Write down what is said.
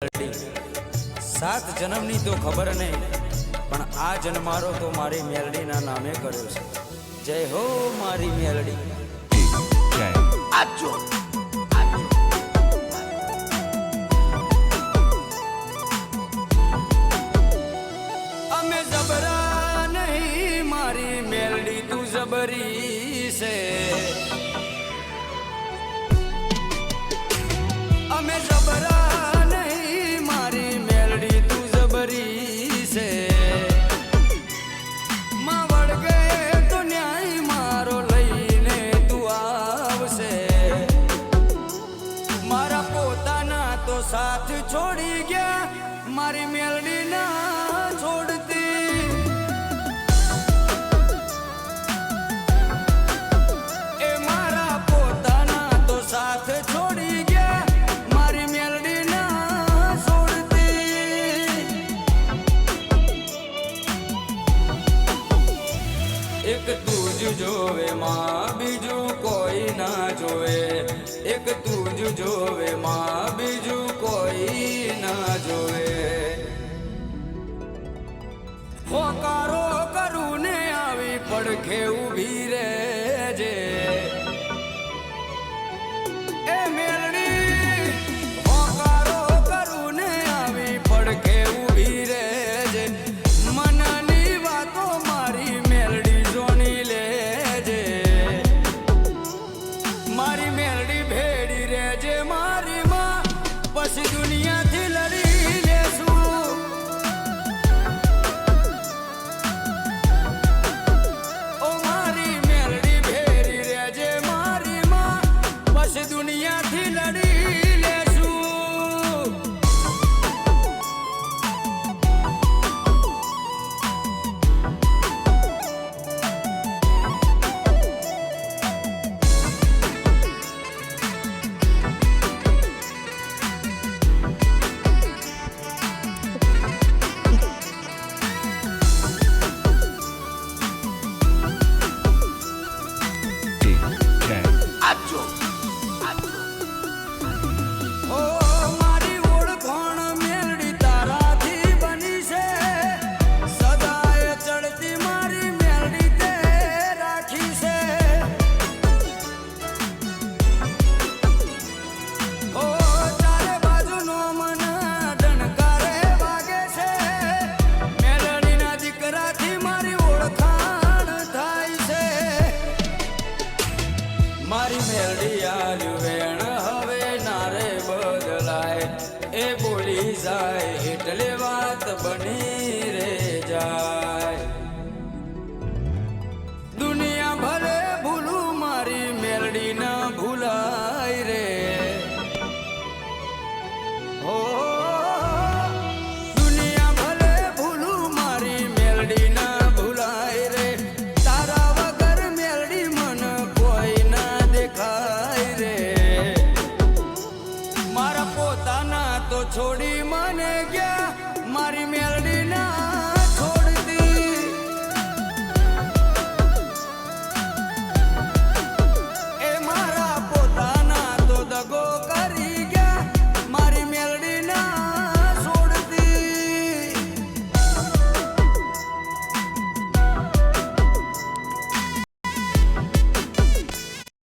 સાત જન્મની તો ખબર નહીં, પણ આ જન્મારો તો મારી મેલડીના નામે કર્યો છે. જય હો મારી મેલડી. અમે જબરા નહીં, મારી મેલડી તું જબરી છે. તો સાથ છોડી ગયા મારી મેલડી ના છોડતી એ મારા પોતાના તો સાથ છોડી ગયા મારી મેલડી ના છોડતી એક તું જ જોવે માં બીજું કોઈ ના જોવે એક તું જ જોવે માં પડખે ઊભી રહેજે. એ મેરડી હોકારો કરું ને પડખે ઊભી રહેજે. મનની વાતો મારી મેરડી જોણી લેજે. મારી મેરડી ભેડી રહેજે, મારી માં. પછી દુનિયાથી છોડી